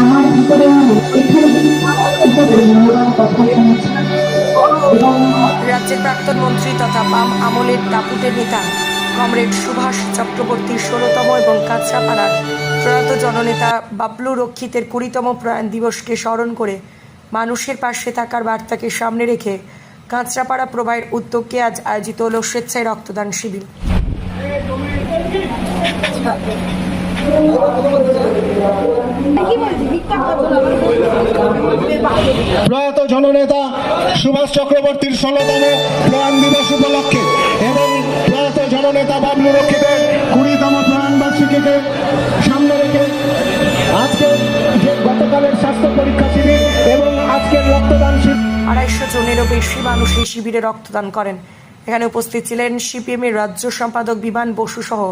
আমার ভিতরে এখানে মূল্যবান কথা শুনেছি। রাজ্যের প্রাক্তন মন্ত্রী তথা বাম আমলের দাপুটের নেতা কমরেড সুভাষ চক্রবর্তীর ষোলতম এবং কাঁচরাপাড়ার প্রয়াত জননেতা বাবলু রক্ষিতের কুড়িতম প্রয়াণ দিবসকে স্মরণ করে মানুষের পাশে থাকার বার্তাকে সামনে রেখে কাঁচরাপাড়া প্রবাহের উদ্যোগকে আজ আয়োজিত হল স্বেচ্ছায় রক্তদান শিবির। প্রয়াত জননেতা সুভাষ চক্রবর্তীর ষোলতম প্রয়াণ দিবস উপলক্ষে এবং প্রয়াত জননেতা বাবলু রক্ষিতের কুড়িতম প্রয়াণ বার্ষিকীকে সামনে রেখে আজকে যে গতকালের স্বাস্থ্য পরীক্ষা শিবির এবং আজকের রক্তদান শিবির আড়াইশো জনেরও বেশি মানুষ এই শিবিরে রক্তদান করেন। এখানে উপস্থিত ছিলেন সিপিএমের রাজ্য সম্পাদক বিমান বসু সহ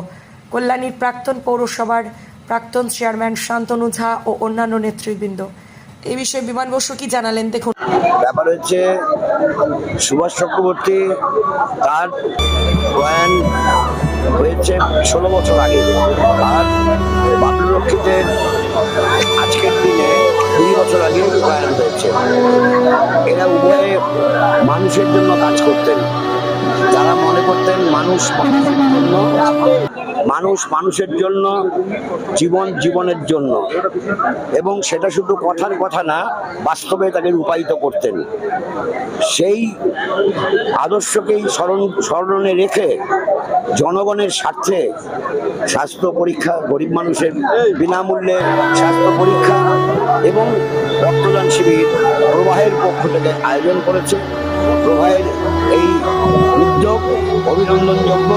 কল্যাণীর প্রাক্তন পৌরসভার প্রাক্তন চেয়ারম্যান শান্তনু ঝা ও অন্যান্য নেতৃবৃন্দ। এই বিষয়ে বিমান বসু কি জানালেন? দেখুন। ব্যাপার হচ্ছে, সুভাষ চক্রবর্তী তার প্রয়াণ হয়েছে ষোলো বছর আগে। আর বাবলু আজকের দিনে কুড়ি বছর আগে প্রয়াণ হয়েছে। এরা উভয়ে মানুষের জন্য কাজ করতেন। যারা মনে করতেন মানুষ মানুষের জন্য, মানুষ মানুষের জন্য, জীবন জীবনের জন্য। এবং সেটা শুধু কথার কথা না, বাস্তবে তাকে রূপায়িত করতেন। সেই আদর্শকেই স্মরণ, স্মরণে রেখে জনগণের স্বার্থে স্বাস্থ্য পরীক্ষা, গরিব মানুষের বিনামূল্যে স্বাস্থ্য পরীক্ষা এবং রক্তদান শিবির প্রবাহের পক্ষ থেকে আয়োজন করেছে। প্রবাহের উদ্যোগ অভিনন্দনযোগ্য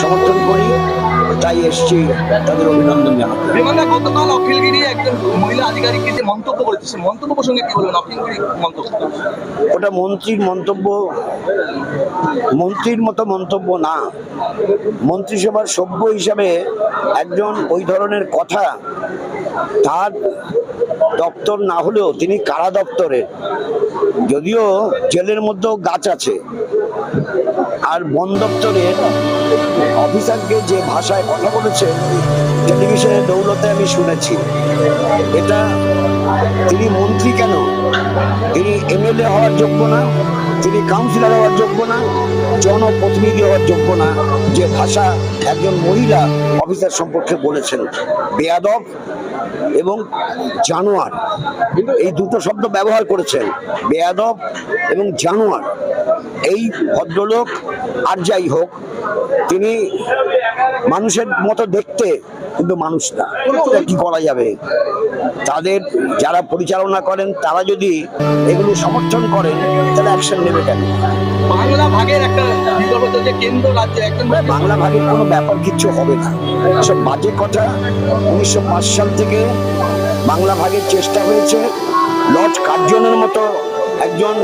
সমর্থন করি। তাই এসছি তাদের অভিনন্দন জানাতে। বিমানদা গতকাল অখিলগিরি একজন মহিলা আধিকারিককে যে মন্তব্য করেছে সেই মন্তব্য প্রসঙ্গে কি বলবেন? অখিলগিরি মন্তব্য। ওটা মন্ত্রীর মন্তব্য মন্ত্রীর মতো মন্তব্য না। মন্ত্রিসভার সভ্য হিসাবে একজন ওই ধরনের কথা তার দপ্তর না হলেও তিনি কারা দপ্তরে? যদিও জেলের মধ্যেও গাছ আছে। আর বন দপ্তরের অফিসারকে যে ভাষায় কথা বলেছে টেলিভিশনের দৌলতে আমি শুনেছি। এটা তিনি মন্ত্রী কেন? তিনি এমএলএ হওয়ার যোগ্য না, তিনি কাউন্সিলর হওয়ার যোগ্য না, জনপ্রতিনিধি হওয়ার যোগ্য না, যে ভাষা একজন মহিলা অফিসার সম্পর্কে বলেছেন। বেয়াদব এবং জানোয়ার। এই দুটো শব্দ ব্যবহার করেছেন। বেয়াদব এবং জানোয়ার। এই ভদ্রলোক আর যাই হোক তিনি মানুষের মতো দেখতে কিন্তু মানুষ না। কি করা যাবে? তাদের যারা পরিচালনা করেন তারা যদি এগুলো সমর্থন করেন তাহলে অ্যাকশন নেবে কেন? বাংলা ভাগের একটা যে কেন্দ্র রাজ্যে একজন বাংলা ভাগের কোনো ব্যাপার কিচ্ছু হবে না। এসব বাজে কথা। উনিশশো পাঁচ সাল থেকে বাংলা ভাগের চেষ্টা হয়েছে। লর্ড কার্জনের মতো একজন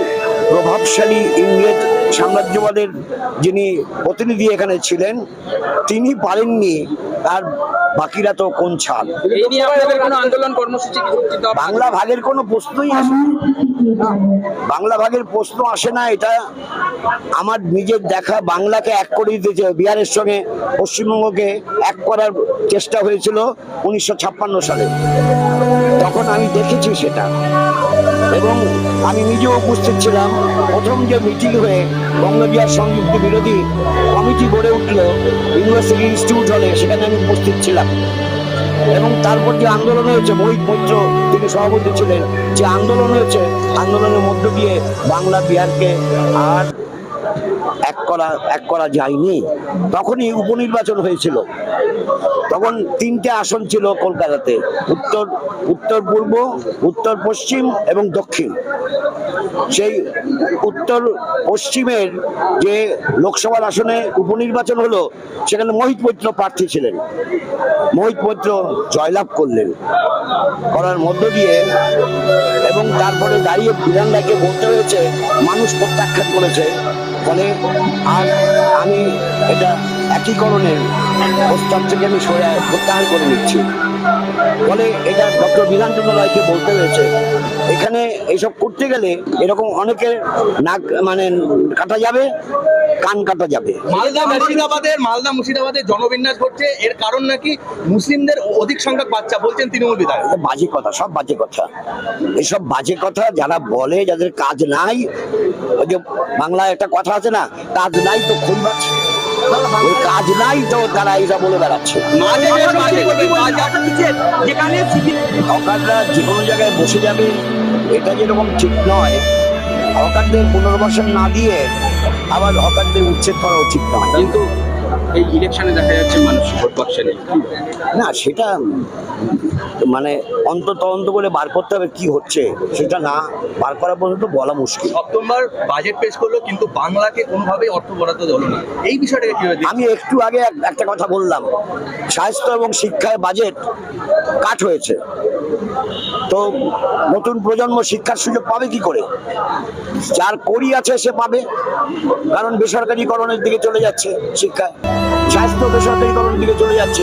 প্রভাবশালী ইংরেজ সাম্রাজ্যবাদের যিনি প্রতিনিধি এখানে ছিলেন তিনি পারেননি আর বাকিরা তো কোন ছাল দেওয়া বাংলা ভাগের কোনো প্রশ্নই আসে না। বাংলা ভাগের প্রশ্ন আসে না, এটা আমার নিজের দেখা। বাংলাকে এক করে দিতেছে বিহারের সঙ্গে পশ্চিমবঙ্গকে এক করার চেষ্টা হয়েছিল উনিশশো ছাপ্পান্ন সালে। তখন আমি দেখেছি সেটা। এবং আমি নিজেও উপস্থিত ছিলাম। প্রথম যে মিটিং হয়ে বঙ্গবিহার সংযুক্ত বিরোধী কমিটি গড়ে উঠল, ইউনিভার্সিটি ইনস্টিটিউট হলে, সেখানে আমি উপস্থিত ছিলাম। এবং তারপর যে আন্দোলন হয়েছে, মোহিত মৈত্র তিনি সভাপতি ছিলেন, যে আন্দোলন হয়েছে, আন্দোলনের মধ্য দিয়ে বাংলা বিহারকে আর এক করা এক করা যায়নি। তখনই উপনির্বাচন হয়েছিল। তখন তিনটে আসন ছিল কলকাতাতে, উত্তর উত্তর পূর্ব, উত্তর পশ্চিম এবং দক্ষিণ। সেই উত্তর পশ্চিমের যে লোকসভার আসনে উপনির্বাচন হলো, সেখানে মোহিত মৈত্র প্রার্থী ছিলেন। মোহিত মৈত্র জয়লাভ করলেন। করার মধ্য দিয়ে এবং তারপরে দাঁড়িয়ে বিধানদাকে বলতে হয়েছে, মানুষ প্রত্যাখ্যান করেছে। ফলে আর আমি এটা একীকরণের প্রস্তাব থেকে আমি সরে প্রত্যাহার করে নিচ্ছি। ফলে এটা ডক্টর বিধানচন্দ্র রায়কে বলতে হয়েছে। এখানে এইসব করতে গেলে এরকম অনেকের নাক মানে কাটা যাবে কান কাটা যাবে। মালদা মুর্শিদাবাদের মালদা মুর্শিদাবাদের জনবিন্যাস ঘটছে। এর কারণ নাকি মুসলিমদের অধিক সংখ্যক বাচ্চা বলছেন তৃণমূল বিধায়ক। বাজে কথা সব বাজে কথা। এসব বাজে কথা যারা বলে যাদের কাজ নাই ওই যে বাংলায় একটা কথা আছে না কাজ নাই তো খুন বাচ্ছে ওই কাজ নাই তো তারা এইটা বলে বেড়াচ্ছে। হকাররা যে কোনো জায়গায় বসে যাবে এটা যেরকম ঠিক নয়। হকারদের পুনর্বাসন না দিয়ে আবার হকারদের উচ্ছেদ করা উচিত নয়। কিন্তু এই ইলেকশনে দেখা যাচ্ছে মানুষ ভোট নেই। না সেটা মানে অন্তত অন্ত করে বার করতে হবে কি হচ্ছে সেটা না বার করা পর্যন্ত বলা মুশকিল। সপ্তমবার বাজেট পেশ করল কিন্তু বাংলাকে কোনোভাবেই অর্থ বরাদ্দ হলো না। এই বিষয়টাকে দেখছেন? আমি একটু আগে একটা কথা বললাম। স্বাস্থ্য এবং শিক্ষায় বাজেট কাট হয়েছে। তো নতুন প্রজন্ম শিক্ষার সুযোগ পাবে কি করে? যার করি আছে সে পাবে, কারণ বেসরকারিকরণের দিকে চলে যাচ্ছে শিক্ষা। স্বাস্থ্য বেসরকারিকরণের দিকে চলে যাচ্ছে।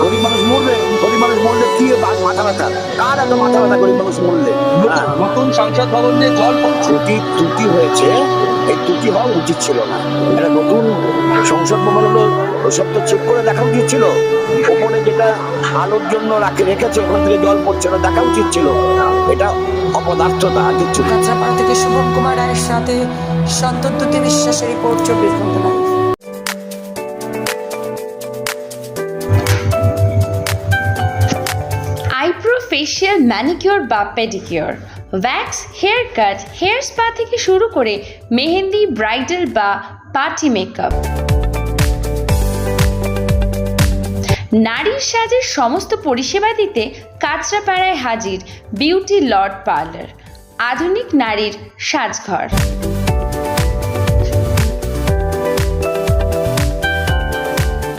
গরিব মানুষ মরবে? গরিব মানুষ মরলে কি বা- মাথা ব্যথা? কার এত মাথা ব্যথা গরিব মানুষ মরলে? হ্যাঁ। নতুন সংসদ ভবন যে জল ত্রুটি ত্রুটি হয়েছে। এই ত্রুটি হওয়া উচিত ছিল না। এটা নতুন সংসদ ভবন হলো ওসব তো চেক করে দেখা উচিত ছিল। ওপরে যেটা আলোর জন্য রাখে রেখেছে ওখান থেকে জল পড়ছে না দেখা উচিত ছিল। এটা অপদার্থতা আর কিচ্ছু না। কাঁচরাপাড়া থেকে শুভম কুমার রায়ের সাথে সন্তদ্যুতি বিশ্বাসের রিপোর্ট চব্বিশ ঘণ্টা আইব্রো ম্যানিকিওর বা pedicure wax hair cut hair spa থেকে শুরু করে মেহেন্দি ব্রাইডাল বা পার্টি মেকআপ নারীর সাজের সমস্ত পরিষেবা দিতে কাঁচরাপাড়ায় হাজির বিউটি লর্ড পার্লার আধুনিক নারীর সাজঘর।